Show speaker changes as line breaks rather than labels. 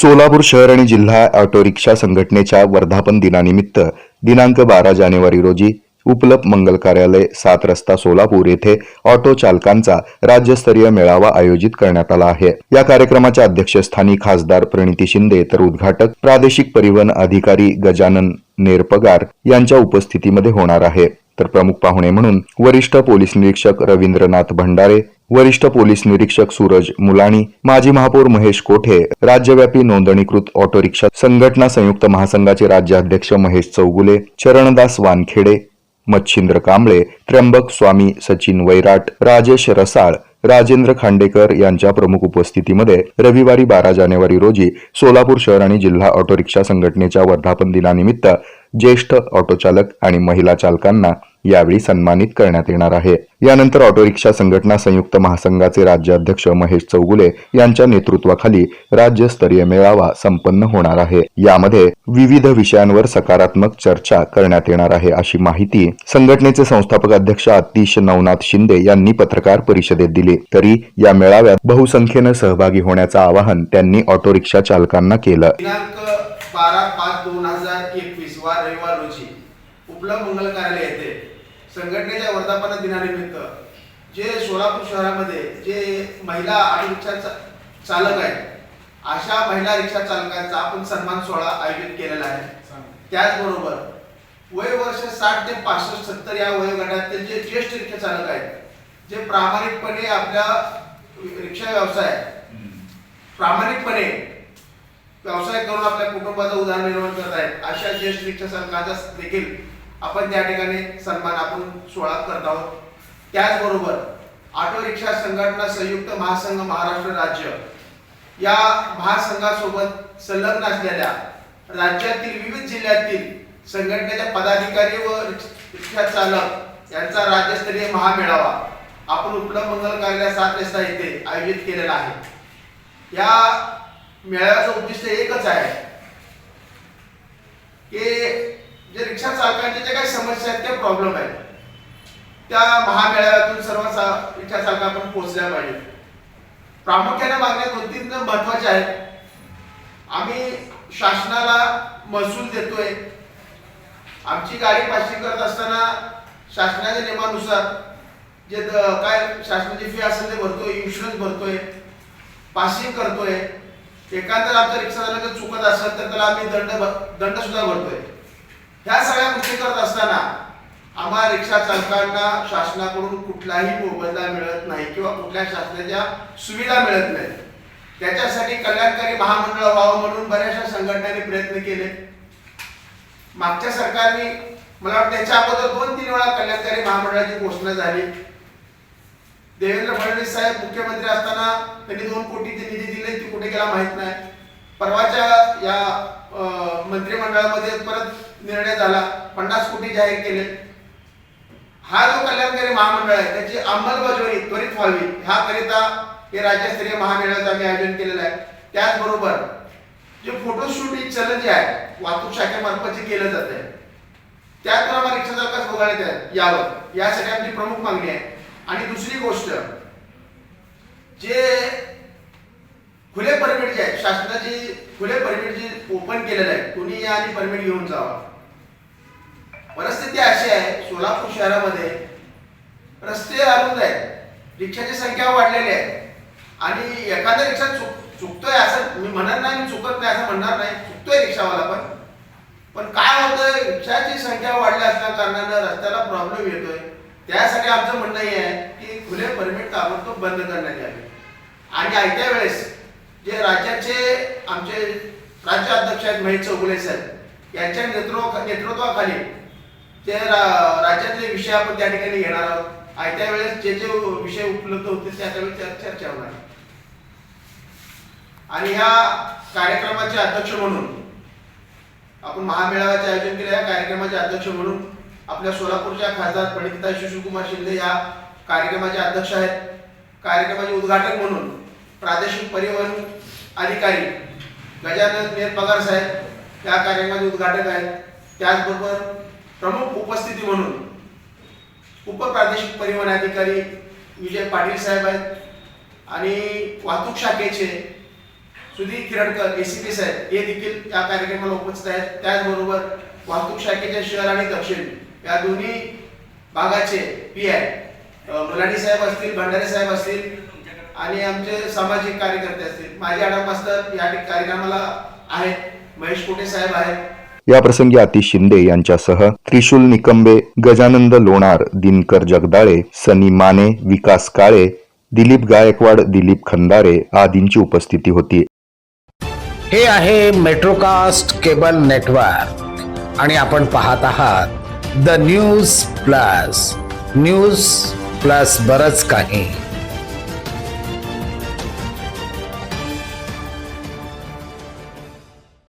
सोलापूर शहर आणि जिल्हा ऑटो रिक्षा संघटनेच्या वर्धापन दिनानिमित्त दिनांक बारा जानेवारी रोजी उपलब्ध मंगल कार्यालय सात रस्ता सोलापूर येथे ऑटो चालकांचा राज्यस्तरीय मेळावा आयोजित करण्यात आला आहे. या कार्यक्रमाच्या अध्यक्षस्थानी खासदार प्रणिती शिंदे तर उद्घाटक प्रादेशिक परिवहन अधिकारी गजानन नेरपगार यांच्या उपस्थितीमध्ये होणार आहे. तर प्रमुख पाहुणे म्हणून वरिष्ठ पोलीस निरीक्षक रवींद्रनाथ भंडारे वरिष्ठ पोलीस निरीक्षक सूरज मुलाणी माजी महापौर महेश कोठे राज्यव्यापी नोंदणीकृत ऑटो रिक्षा संघटना संयुक्त महासंघाचे राज्याध्यक्ष महेश चौगुले चरणदास वानखेडे मच्छिंद्र कांबळे त्र्यंबक स्वामी सचिन वैराट राजेश रसाळ राजेंद्र खांडेकर यांच्या प्रमुख उपस्थितीमध्ये रविवारी बारा जानेवारी रोजी सोलापूर शहर आणि जिल्हा ऑटो रिक्षा संघटनेच्या वर्धापन दिनानिमित्त ज्येष्ठ ऑटो चालक आणि महिला चालकांना यावेळी सन्मानित करण्यात येणार आहे. यानंतर ऑटो रिक्षा संघटना संयुक्त महासंघाचे राज्याध्यक्ष महेश चौगुले यांच्या नेतृत्वाखाली राज्यस्तरीय मेळावा संपन्न होणार आहे. यामध्ये विविध विषयांवर सकारात्मक चर्चा करण्यात येणार आहे अशी माहिती संघटनेचे संस्थापक अध्यक्ष आतिश नवनाथ शिंदे यांनी पत्रकार परिषदेत दिली. तरी या मेळाव्यात बहुसंख्येनं सहभागी होण्याचं आवाहन त्यांनी ऑटो रिक्षा चालकांना केलं.
बारा पाच दोन हजार एकवीस वार रविवार रोजी उपलब्ध मंगल कार्यालय येथे संघटनेच्या वर्धापन दिनानिमित्त जे सोलापूर शहरामध्ये जे महिला ऑटो रिक्षा चा- चालक आहेत अशा महिला रिक्षा चालकांचा आपण सन्मान सोहळा आयोजित केलेला आहे. त्याचबरोबर वय वर्ष साठ ते पासष्ट सत्तर या वयोगटातील जे ज्येष्ठ रिक्षा चालक आहेत जे प्रामाणिकपणे आपल्या रिक्षा व्यवसाय प्रामाणिकपणे व्यवसाय करून आपल्या कुटुंबाचं निर्माण करत आहेत अशा ज्येष्ठ रिक्षा चालकांचा देखील आपण त्या ठिकाणी सन्मान आपण सोहळा करत आहोत. त्याचबरोबर ऑटो रिक्षा संघटना संयुक्त महासंघ महाराष्ट्र राज्य या महासंघासोबत संलग्न असलेल्या राज्यातील विविध जिल्ह्यातील संघटनेच्या पदाधिकारी व रिक्षा चालक यांचा राज्यस्तरीय महामेळावा आपण उपलब्ध मंगल कार्यालय सात रस्ता येथे आयोजित केलेला आहे. या मेळाव्याचं उद्दिष्ट एकच आहे की जे रिक्षा चालकांचे समस्या आहेत त्या प्रॉब्लेम आहेत. त्या महामेळाव्यातून सर्व चा- रिक्षा आपण पोहोचल्या पाहिजे. प्रामुख्याने मागण्या दोन तीन महत्त्वाच्या आहेत. आम्ही शासनाला महसूल देतोय. आमची गाडी पासिंग करत असताना शासनाच्या नियमानुसार जे द- काय शासनाची फी असेल ते भरतोय इन्शुरन्स भरतोय पासिंग करतोय. एकांतर आमचं रिक्षा चालक चुकत असेल तर त्याला आम्ही दंड दंड सुद्धा भरतोय. ह्या सगळ्या गोष्टी करत असताना आम्हा रिक्षा चालकांना शासनाकडून कुठलाही मोबदला मिळत नाही किंवा कुठल्या शासनाच्या सुविधा मिळत नाही त्याच्यासाठी कल्याणकारी महामंडळ व्हावं म्हणून बऱ्याचशा संघटनांनी प्रयत्न केले. मागच्या सरकारने मला वाटतं त्याच्या अगोदर दोन तीन वेळा कल्याणकारी महामंडळाची घोषणा झाली. देवेंद्र फडणवीस साहेब मुख्यमंत्री असताना त्यांनी दोन कोटीचे निधी दिले ती कुठे गेला माहीत नाही. परवाच्या या मंत्रिमंडळामध्ये परत निर्णय झाला. पन्नास कोटी जाहीर केले. हा जो कल्याणकारी महामंडळ आहे त्याची अंमलबजावणी त्वरित व्हावी. ह्या करिता हे राज्यस्तरीय महामेळाचं आम्ही आयोजन केलेलं आहे. त्याचबरोबर जे फोटोशूटिंग चलन जे आहे वाहतूक शाखेमार्फत जे केलं जात त्यात आम्हाला रिक्षा चालकास बघण्यात यावं. यासाठी आमची प्रमुख मागणी आहे. आणि दुसरी गोष्ट जे खुले परमिट जे आहे शासनाची खुले परमिट जे ओपन केलेलं आहे कोणी या आणि परमिट घेऊन जावा? परिस्थिती अशी आहे सोलापूर शहरामध्ये रस्ते अरुंद आहेत रिक्षाची संख्या वाढलेली आहे. आणि एखादा रिक्षा चुक चुकतोय असं मी म्हणत नाही मी चुकत नाही असं म्हणणार नाही चुकतोय रिक्षावाला पण. पण काय होतंय रिक्षाची संख्या वाढली असल्या कारणानं रस्त्याला प्रॉब्लेम येतोय. त्यासाठी आमचं म्हणणं हे आहे की खुले परमिट ताबडतोब बंद करण्यात यावे. आणि आयत्या वेळेस जे राज्याचे आमचे राज्य अध्यक्ष आहेत महेश चौगुले साहेब यांच्या नेतृत्वा नेतृत्वाखाली ते रा- राज्यातले विषय आपण त्या ठिकाणी घेणार आहोत. आयत्या वेळेस जे जे विषय उपलब्ध होते त्या त्यावेळी चर्चा होणार. आणि ह्या कार्यक्रमाचे अध्यक्ष म्हणून आपण महामेळाव्याचे आयोजन केले या कार्यक्रमाचे अध्यक्ष म्हणून आपल्या सोलापूरच्या खासदार प्रणिता शिशुकुमार शिंदे या कार्यक्रमाचे अध्यक्ष आहेत. कार्यक्रमाचे उद्घाटक म्हणून प्रादेशिक परिवहन अधिकारी गजानन नेर पगार साहेब या कार्यक्रमाचे उद्घाटक आहेत. त्याचबरोबर प्रमुख उपस्थिती म्हणून उपप्रादेशिक परिवहन अधिकारी विजय पाटील साहेब आहेत आणि वाहतूक शाखेचे Sudhir Kirankar A C P साहेब हे देखील या कार्यक्रमाला उपस्थित आहेत. त्याचबरोबर वाहतूक शाखेचे शहर आणि दक्षिण या दोन्ही भागाचे पी आय मुलानी साहेब असतील भंडारे साहेब असतील आणि आमचे सामाजिक कार्यकर्ते असतील. माझे आडम मास्तर या कार्यक्रमाला आहेत. महेश कोटे साहेब आहेत.
याप्रसंगी आतिश शिंदे यांच्यासह त्रिशूल निकंबे गजानंद लोणार दिनकर जगदाळे सनी माने विकास काळे दिलीप गायकवाड दिलीप खंदारे आदींची उपस्थिती होती.
हे आहे मेट्रोकास्ट केबल नेटवर्क. आणि आपण पाहत आहात the news plus. News plus बरच काही.